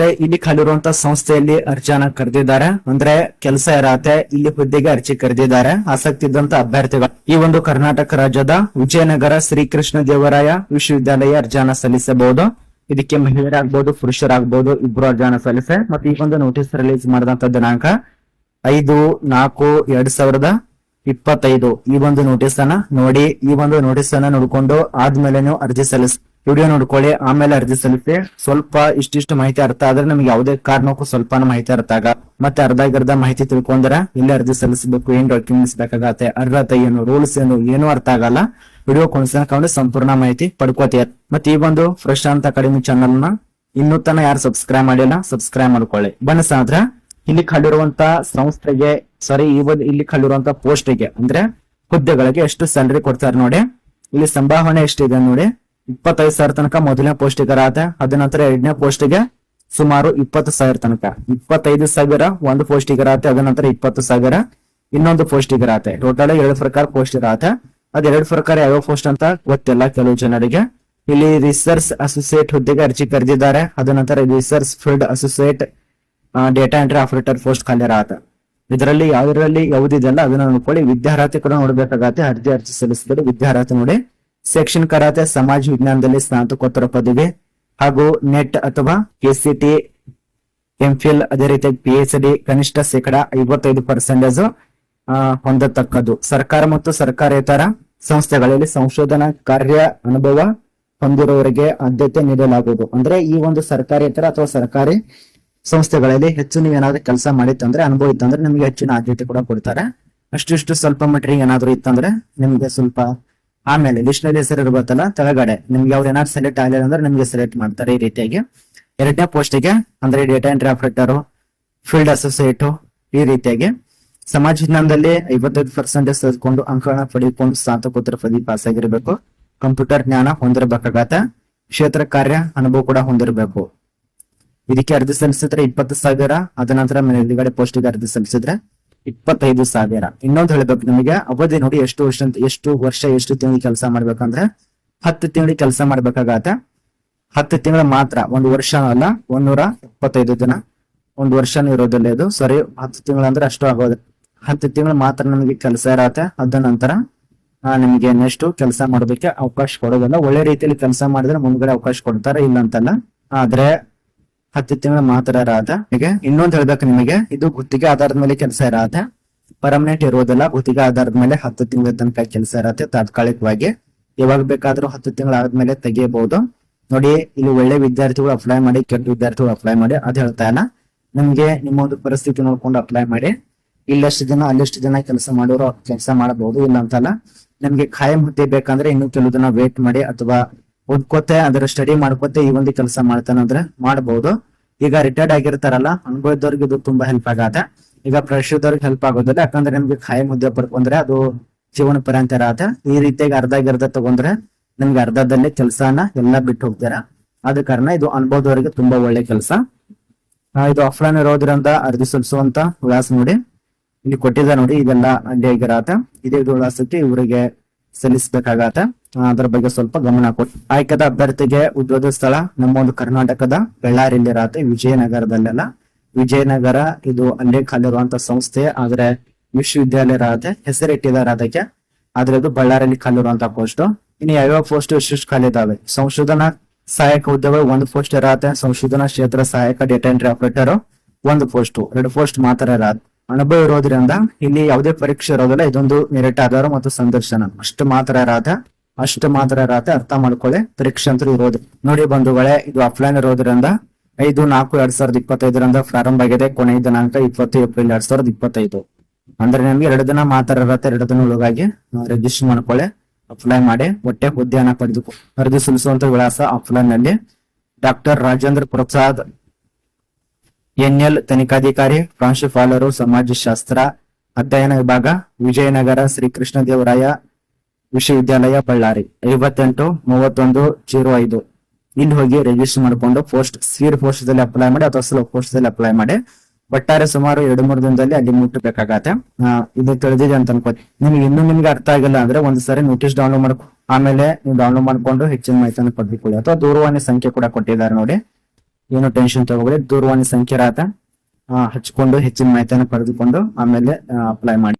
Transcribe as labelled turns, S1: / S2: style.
S1: ಇಲ್ಲಿ ಕಲಿರುವಂತ ಸಂಸ್ಥೆಯಲ್ಲಿ ಅರ್ಜಿಯನ್ನ ಕರೆದಿದ್ದಾರೆ. ಅಂದ್ರೆ ಕೆಲಸ ಇರತ್ತೆ, ಇಲ್ಲಿ ಹುದ್ದೆಗೆ ಅರ್ಜಿ ಕರೆದಿದ್ದಾರೆ. ಆಸಕ್ತಿ ಇದ್ದಂತ ಅಭ್ಯರ್ಥಿಗಳು. ಈ ಒಂದು ಕರ್ನಾಟಕ ರಾಜ್ಯದ ವಿಜಯನಗರ ಶ್ರೀಕೃಷ್ಣ ದೇವರಾಯ ವಿಶ್ವವಿದ್ಯಾಲಯ ಅರ್ಜಿಯನ್ನ ಸಲ್ಲಿಸಬಹುದು. ಇದಕ್ಕೆ ಮಹಿಳೆಯರಾಗಬಹುದು ಪುರುಷರಾಗಬಹುದು ಇಬ್ರು ಅರ್ಜಿಯನ್ನ ಸಲ್ಲಿಸೆ. ಮತ್ತೆ ಈ ಒಂದು ನೋಟಿಸ್ ರಿಲೀಸ್ ಮಾಡಿದಂತ ದಿನಾಂಕ ಐದು ನಾಲ್ಕು ಎರಡ್ ಸಾವಿರದ ಇಪ್ಪತ್ತೈದು. ಈ ಒಂದು ನೋಟಿಸ್ ಅನ್ನ ನೋಡಿ, ಈ ಒಂದು ನೋಟಿಸ್ ಅನ್ನ ನೋಡ್ಕೊಂಡು ಆದ್ಮೇಲೆ ನೀವು ಅರ್ಜಿ ಸಲ್ಲಿಸ್ ವಿಡಿಯೋ ನೋಡ್ಕೊಳ್ಳಿ, ಆಮೇಲೆ ಅರ್ಜಿ ಸಲ್ಲಿಸಿ. ಸ್ವಲ್ಪ ಇಷ್ಟಿಷ್ಟು ಮಾಹಿತಿ ಅರ್ಥ ಆದ್ರೆ ನಮ್ಗೆ ಯಾವುದೇ ಕಾರಣಕ್ಕೂ ಸ್ವಲ್ಪ ಮಾಹಿತಿ ಅರ್ಥ ಆಗ ಮತ್ತೆ ಅರ್ಧ ಮಾಹಿತಿ ತಿಳ್ಕೊಂಡ್ರ ಇಲ್ಲಿ ಅರ್ಜಿ ಸಲ್ಲಿಸಬೇಕು, ಏನ್ ಡಾಕ್ಯುಮೆಂಟ್ಸ್ ಬೇಕಾಗತ್ತೆ, ಅರ್ಹತೆ ಏನು ರೂಲ್ಸ್ ಏನು ಏನು ಅರ್ಥ ಆಗಲ್ಲ. ವಿಡಿಯೋ ಕೊನ್ಸಕೊಂಡು ಸಂಪೂರ್ಣ ಮಾಹಿತಿ ಪಡ್ಕೋತೀಯ. ಮತ್ತೆ ಈ ಒಂದು ಅಂತ ಅಕಾಡೆಮಿ ಚಾನಲ್ನ ಇನ್ನೂ ತನ ಯಾರು ಸಬ್ಸ್ಕ್ರೈಬ್ ಮಾಡಿಲ್ಲ ಸಬ್ಸ್ಕ್ರೈಬ್ ಮಾಡ್ಕೊಳ್ಳಿ. ಬನ್ನಿ ಸಾಂದ್ರ ಇಲ್ಲಿ ಕಂಡಿರುವಂತ ಸಂಸ್ಥೆಗೆ ಸಾರಿ ಈ ಒಂದು ಇಲ್ಲಿ ಪೋಸ್ಟ್ ಪೋಸ್ಟ್ಗೆ ಅಂದ್ರೆ ಹುದ್ದೆಗಳಿಗೆ ಎಷ್ಟು ಸ್ಯಾಲರಿ ಕೊಡ್ತಾರೆ ನೋಡಿ. ಇಲ್ಲಿ ಸಂಭಾವನೆ ಎಷ್ಟಿದೆ ನೋಡಿ. ಇಪ್ಪತ್ತೈದು ಸಾವಿರ ತನಕ ಮೊದಲನೇ ಪೋಸ್ಟಿಗೆ ಆತ ಅದ ನಂತರ ಎರಡನೇ ಪೋಸ್ಟಿಗೆ ಸುಮಾರು ಇಪ್ಪತ್ತು ಸಾವಿರ ತನಕ. ಇಪ್ಪತ್ತೈದು ಸಾವಿರ ಒಂದು ಪೋಸ್ಟಿಗೆ ಆತ ಅದ ನಂತರ ಇಪ್ಪತ್ತು ಸಾವಿರ ಇನ್ನೊಂದು ಪೋಸ್ಟಿಗೆ ಆತ ಟೋಟಲ್ ಎರಡು ಪ್ರಕಾರ ಪೋಸ್ಟ್ ಇರತ್ತೆ. ಅದ್ ಎರಡು ಪ್ರಕಾರ ಯಾವ ಪೋಸ್ಟ್ ಅಂತ ಗೊತ್ತಿಲ್ಲ ಕೆಲವು ಜನರಿಗೆ. ಇಲ್ಲಿ ರಿಸರ್ಚ್ ಅಸೋಸಿಯೇಟ್ ಹುದ್ದೆಗೆ ಅರ್ಜಿ ಕರೆದಿದ್ದಾರೆ. ಅದ ನಂತರ research field associate data entry operator post ಖಾಲಿ ಇರತ್ತೆ. ಇದರಲ್ಲಿ ಯಾವ್ದ್ರಲ್ಲಿ ಯಾವುದಿದೆಯಲ್ಲ ಅದನ್ನ ನೋಡ್ಕೊಳ್ಳಿ. ವಿದ್ಯಾರ್ಹತೆ ಕೂಡ ನೋಡ್ಬೇಕಾಗತ್ತೆ. ಅರ್ಜಿ ಅರ್ಜಿ ಸಲ್ಲಿಸಿದ್ರೆ ವಿದ್ಯಾರ್ಹತೆ ನೋಡಿ. ಸೆಕ್ಷನ್ ಕರಾತೆ ಸಮಾಜ ವಿಜ್ಞಾನದಲ್ಲಿ ಸ್ನಾತಕೋತ್ತರ ಪದವಿ ಹಾಗೂ ನೆಟ್ ಅಥವಾ ಕೆಸಿಟಿ ಎಂಫಿಲ್ ಅದೇ ರೀತಿ ಪಿ ಎಚ್ ಡಿ ಕನಿಷ್ಠ ಶೇಕಡ ಐವತ್ತೈದು ಪರ್ಸೆಂಟೇಜ್ ಹೊಂದತಕ್ಕದ್ದು. ಸರ್ಕಾರ ಮತ್ತು ಸರ್ಕಾರೇತರ ಸಂಸ್ಥೆಗಳಲ್ಲಿ ಸಂಶೋಧನಾ ಕಾರ್ಯ ಅನುಭವ ಹೊಂದಿರುವವರಿಗೆ ಆದ್ಯತೆ ನೀಡಲಾಗುವುದು. ಅಂದ್ರೆ ಈ ಒಂದು ಸರ್ಕಾರೇತರ ಅಥವಾ ಸರ್ಕಾರಿ ಸಂಸ್ಥೆಗಳಲ್ಲಿ ಹೆಚ್ಚು ನೀವು ಏನಾದ್ರೂ ಕೆಲಸ ಮಾಡಿತ್ತಂದ್ರೆ ಅನುಭವ ಇತ್ತಂದ್ರೆ ನಿಮ್ಗೆ ಹೆಚ್ಚಿನ ಆದ್ಯತೆ ಕೂಡ ಕೊಡ್ತಾರೆ. ಅಷ್ಟಿಷ್ಟು ಸ್ವಲ್ಪ ಮಟ್ಟಿಗೆ ಏನಾದ್ರು ಇತ್ತಂದ್ರೆ ನಿಮ್ಗೆ ಸ್ವಲ್ಪ ಆಮೇಲೆ ಲಿಸ್ಟ್ನಲ್ಲಿ ಹೆಸರು ಇರ್ಬೇಕಲ್ಲ ತೆಳಗಡೆ ನಿಮ್ಗೆ ಅವ್ರು ಏನಾದ್ರು ಸೆಲೆಕ್ಟ್ ಆಗಲಿಲ್ಲ ಅಂದ್ರೆ ನಿಮ್ಗೆ ಸೆಲೆಕ್ಟ್ ಮಾಡ್ತಾರೆ ಈ ರೀತಿಯಾಗಿ. ಎರಡನೇ ಪೋಸ್ಟಿಗೆ ಅಂದ್ರೆ data entry operator field associate ಈ ರೀತಿಯಾಗಿ. ಸಮಾಜ ವಿಜ್ಞಾನದಲ್ಲಿ ಐವತ್ತೈದು ಪರ್ಸೆಂಟೇಜ್ ತೆಗೆದುಕೊಂಡು ಅಂಕಗಳನ್ನ ಪಡೆದುಕೊಂಡು ಸ್ನಾತಕೋತ್ತರ ಪದವಿ ಪಾಸ್ ಆಗಿರಬೇಕು. ಕಂಪ್ಯೂಟರ್ ಜ್ಞಾನ ಹೊಂದಿರಬೇಕಾಗತ್ತೆ. ಕ್ಷೇತ್ರ ಕಾರ್ಯ ಅನುಭವ ಕೂಡ ಹೊಂದಿರಬೇಕು. ಇದಕ್ಕೆ ಅರ್ಜಿ ಸಲ್ಲಿಸಿದ್ರೆ ಇಪ್ಪತ್ತು ಸಾವಿರ, ಅದ ನಂತರ ಮೇಲ್ಗಡೆ ಪೋಸ್ಟಿಗೆ ಅರ್ಜಿ ಸಲ್ಲಿಸಿದ್ರೆ ಇಪ್ಪತ್ತೈದು ಸಾವಿರ. ಇನ್ನೊಂದು ಹೇಳ್ಬೇಕು ನಿಮಗೆ, ಅವಧಿ ನೋಡಿ ಎಷ್ಟು ವರ್ಷ ಎಷ್ಟು ವರ್ಷ, ಎಷ್ಟು ತಿಂಗಳು ಕೆಲಸ ಮಾಡ್ಬೇಕಂದ್ರೆ ಹತ್ತು ತಿಂಗಳಿಗೆ ಕೆಲಸ ಮಾಡ್ಬೇಕಾಗತ್ತೆ. ಹತ್ತು ತಿಂಗಳು ಮಾತ್ರ, ಒಂದು ವರ್ಷ ಅಲ್ಲ, ಒಂದೂರ ಇಪ್ಪತ್ತೈದು ದಿನ. ಒಂದು ವರ್ಷನೂ ಇರೋದಿಲ್ಲ ಇದು. ಸಾರಿ ಹತ್ತು ತಿಂಗಳು ಅಂದ್ರೆ ಅಷ್ಟು ಆಗೋದು. ಹತ್ತು ತಿಂಗಳು ಮಾತ್ರ ನಮಗೆ ಕೆಲಸ ಇರತ್ತೆ. ಅದ ನಂತರ ನಿಮಗೆ ನೆಕ್ಸ್ಟ್ ಕೆಲಸ ಮಾಡೋದಕ್ಕೆ ಅವಕಾಶ ಕೊಡೋದಲ್ಲ. ಒಳ್ಳೆ ರೀತಿಯಲ್ಲಿ ಕೆಲಸ ಮಾಡಿದ್ರೆ ಮುಂದ್ಗಡೆ ಅವಕಾಶ ಕೊಡ್ತಾರೆ ಇಲ್ಲ ಅಂತಲ್ಲ ಆದ್ರೆ ಹತ್ತು ತಿಂಗಳ ಮಾತ್ರ ಇರಾದ ಹೀಗೆ ಇನ್ನೊಂದು ಹೇಳ್ಬೇಕು ನಿಮಗೆ, ಇದು ಗುತ್ತಿಗೆ ಆಧಾರದ ಮೇಲೆ ಕೆಲಸ ಇರಾದ ಪರ್ಮನೆಂಟ್ ಇರೋದಿಲ್ಲ ಗುತ್ತಿಗೆ ಆಧಾರದ ಮೇಲೆ ಹತ್ತು ತಿಂಗಳ ತನಕ ಕೆಲಸ ಇರತ್ತೆ ತಾತ್ಕಾಲಿಕವಾಗಿ. ಯಾವಾಗ ಬೇಕಾದ್ರೂ ಹತ್ತು ತಿಂಗಳ ಆದ್ಮೇಲೆ ತೆಗಿಯಬಹುದು. ನೋಡಿ, ಇಲ್ಲಿ ಒಳ್ಳೆ ವಿದ್ಯಾರ್ಥಿಗಳು ಅಪ್ಲೈ ಮಾಡಿ, ಕೆಟ್ಟ ವಿದ್ಯಾರ್ಥಿಗಳು ಅಪ್ಲೈ ಮಾಡಿ, ಅದ್ ಹೇಳ್ತಾ ಇಲ್ಲ. ನಿಮ್ಗೆ ನಿಮ್ಮ ಒಂದು ಪರಿಸ್ಥಿತಿ ನೋಡ್ಕೊಂಡು ಅಪ್ಲೈ ಮಾಡಿ. ಇಲ್ಲಷ್ಟು ಜನ ಅಲ್ಲಿಷ್ಟು ಜನ ಕೆಲಸ ಮಾಡೋರು, ಕೆಲಸ ಮಾಡಬಹುದು ಇಲ್ಲ ಅಂತಲ್ಲ. ನಿಮ್ಗೆ ಖಾಯಂ ಹುದ್ದೆ ಬೇಕಂದ್ರೆ ಇನ್ನು ಕೆಲವು ದಿನ ವೇಟ್ ಮಾಡಿ ಅಥವಾ ಓದ್ಕೋತೆ, ಅದರ ಸ್ಟಡಿ ಮಾಡ್ಕೋತೆ, ಈ ಒಂದು ಕೆಲಸ ಮಾಡ್ತಾನೆ ಅಂದ್ರೆ ಮಾಡಬಹುದು ಈಗ ರಿಟೈರ್ಡ್ ಆಗಿರ್ತಾರಲ್ಲ, ಅನುಭವದವ್ರಿಗೆ ಇದು ತುಂಬಾ ಹೆಲ್ಪ್ ಆಗತ್ತೆ. ಈಗ ಫ್ರೆಶರ್ದವ್ರಿಗೆ ಹೆಲ್ಪ್ ಆಗೋದಿಲ್ಲ, ಯಾಕಂದ್ರೆ ನಿಮ್ಗೆ ಖಾಯಂ ಮುದ್ದೆ ಪಡ್ಕೊಂಡ್ರೆ ಅದು ಜೀವನ ಪರ್ಯಂತ ಆತ ಈ ರೀತಿಯಾಗಿ ಅರ್ಧ ಗಿರ್ಧ ತಗೊಂಡ್ರೆ ನಿಮ್ಗೆ ಅರ್ಧದಲ್ಲೇ ಕೆಲಸನ ಎಲ್ಲ ಬಿಟ್ಟು ಹೋಗ್ತೀರ. ಆದ ಕಾರಣ ಇದು ಅನುಭವದವರಿಗೆ ತುಂಬಾ ಒಳ್ಳೆ ಕೆಲಸ. ಇದು ಆಫ್ಲೈನ್ ಇರೋದ್ರಿಂದ ಅರ್ಜಿ ಸಲ್ಲಿಸುವಂತ ವಿಳಾಸ ನೋಡಿ. ಇಲ್ಲಿ ಕೊಟ್ಟಿದ್ದ ನೋಡಿ, ಇದೆಲ್ಲ ಅಡ್ಡಿ ಆಗಿರತ್ತೆ. ಇದೇ ವಿಳಾಸಕ್ಕೆ ಇವರಿಗೆ ಸಲ್ಲಿಸಬೇಕಾಗತ್ತೆ. ಅದರ ಬಗ್ಗೆ ಸ್ವಲ್ಪ ಗಮನ ಕೊಟ್ಟು ಆಯ್ಕೆದ ಅಭ್ಯರ್ಥಿಗೆ ಉದ್ಯೋಗ ಸ್ಥಳ ನಮ್ಮ ಒಂದು ಕರ್ನಾಟಕದ ಬೆಳ್ಳಾರಿಯಲ್ಲಿ ಇರತ್ತೆ, ವಿಜಯನಗರದಲ್ಲೆಲ್ಲ. ವಿಜಯನಗರ ಇದು ಅಲ್ಲೇ ಖಾಲಿರುವಂತ ಸಂಸ್ಥೆ, ಆದ್ರೆ ವಿಶ್ವವಿದ್ಯಾಲಯ ಇರತ್ತೆ, ಹೆಸರಿಟ್ಟಿದ್ದಾರೆ ಅದಕ್ಕೆ. ಆದ್ರೆ ಇದು ಬಳ್ಳಾರಿಯಲ್ಲಿ ಖಾಲಿರುವಂತ ಪೋಸ್ಟ್ ಇನ್ನು ಯಾವ್ಯಾವ ಪೋಸ್ಟ್ ಖಾಲಿ ಇದಾವೆ ಸಂಶೋಧನಾ ಸಹಾಯಕ ಉದ್ಯೋಗ ಒಂದು ಪೋಸ್ಟ್ ಇರತ್ತೆ, ಸಂಶೋಧನಾ ಕ್ಷೇತ್ರ ಸಹಾಯಕ ಡೇಟಾ ಎಂಟ್ರಿ ಆಪರೇಟರ್ ಒಂದು ಪೋಸ್ಟ್ ಎರಡು ಪೋಸ್ಟ್ ಮಾತ್ರ ಇರತ್ತೆ. ಅನುಭವ ಇರೋದ್ರಿಂದ ಇಲ್ಲಿ ಯಾವುದೇ ಪರೀಕ್ಷೆ ಇರೋದಿಲ್ಲ, ಇದೊಂದು ಮೆರಿಟ್ ಆಧಾರ ಮತ್ತು ಸಂದರ್ಶನ. ಅಷ್ಟು ಮಾತ್ರ ಇರತ್ತೆ. ಅಷ್ಟು ಮಾತ್ರ ಇರತ್ತೆ, ಅರ್ಥ ಮಾಡ್ಕೊಳ್ಳಿ. ಅಂತೂ ಇರೋದು. ನೋಡಿ ಬಂಧುಗಳೇ, ಇದು ಆಫ್ಲೈನ್ ಇರೋದ್ರಿಂದ ಐದು, ನಾಲ್ಕು, ಎರಡ್ ಸಾವಿರದ ಇಪ್ಪತ್ತೈದರಿಂದ ಪ್ರಾರಂಭ ಆಗಿದೆ. ಕೊನೆಯ ದಿನಾಂಕ ಇಪ್ಪತ್ತು ಏಪ್ರಿಲ್ ಎರಡ್ ಸಾವಿರದ ಇಪ್ಪತ್ತೈದು. ಅಂದ್ರೆ ನಿಮ್ಗೆ ಎರಡು ದಿನ ಮಾತ್ರ ಇರತ್ತೆ, ಎರಡು ದಿನ ಒಳಗಾಗಿ ರಿಜಿಸ್ಟರ್ ಮಾಡ್ಕೊಳ್ಳಿ. ಅಪ್ಲೈ ಮಾಡಿ ಹೊಟ್ಟೆ ಹುದ್ದೆಯನ್ನ ಪಡೆದು ಅರ್ಜಿ ಸಲ್ಲಿಸುವಂತ ವಿಳಾಸ ಆಫ್ಲೈನ್ನಲ್ಲಿ. ಡಾಕ್ಟರ್ ರಾಜೇಂದ್ರ ಪ್ರಸಾದ್ ಎನ್ಎಲ್ ತನಿಖಾಧಿಕಾರಿ, ಪ್ರಾಂಶುಪಾಲರು, ಸಮಾಜಶಾಸ್ತ್ರ, ಅಧ್ಯಯನ ವಿಭಾಗ, ವಿಜಯನಗರ ಶ್ರೀಕೃಷ್ಣ ದೇವರಾಯ ವಿಶ್ವವಿದ್ಯಾಲಯ ಬಳ್ಳಾರಿ. ಐವತ್ತೆಂಟು, ಮೂವತ್ತೊಂದು, ಜೀರೋ ಐದು. ಇಲ್ಲಿ ಹೋಗಿ ರಿಜಿಸ್ಟರ್ ಮಾಡಿಕೊಂಡು ಪೋಸ್ಟ್ ಸೀರ್ ಪೋಸ್ಟ್ ದಲ್ಲಿ ಅಪ್ಲೈ ಮಾಡಿ ಅಥವಾ ಸ್ಲೋ ಪೋಸ್ಟ್ ದಲ್ಲಿ ಅಪ್ಲೈ ಮಾಡಿ. ಒಟ್ಟಾರೆ ಸುಮಾರು ಎರಡು, ಮೂರು ದಿನದಲ್ಲಿ ಅಲ್ಲಿ ಮುಟ್ಟಬೇಕಾಗತ್ತೆ ಇದು ತಿಳಿದಿದೆ ಅಂತ ಅನ್ಕೋತಿ ನಿಮ್ಗೆ ಇನ್ನೂ ನಿಮ್ಗೆ ಅರ್ಥ ಆಗಿಲ್ಲ ಅಂದ್ರೆ ಒಂದ್ಸರಿ ನೋಟಿಸ್ ಡೌನ್ಲೋಡ್ ಮಾಡ್ಕೊ. ಆಮೇಲೆ ನೀವು ಡೌನ್ಲೋಡ್ ಮಾಡ್ಕೊಂಡು ಹೆಚ್ಚಿನ ಮಾಹಿತಿಯನ್ನು ಪಡೆದುಕೊಳ್ಳಿ. ಅಥವಾ ದೂರವಾಣಿ ಸಂಖ್ಯೆ ಕೂಡ ಕೊಟ್ಟಿದ್ದಾರೆ ನೋಡಿ. ಏನು ಟೆನ್ಷನ್ ತಗೋಬೇಡಿ. ದೂರವಾಣಿ ಸಂಖ್ಯೆ ರಾತ ಹಚ್ಕೊಂಡು ಹೆಚ್ಚಿನ ಮಾಹಿತಿಯನ್ನು ಪಡೆದುಕೊಂಡು ಆಮೇಲೆ ಅಪ್ಲೈ ಮಾಡಿ.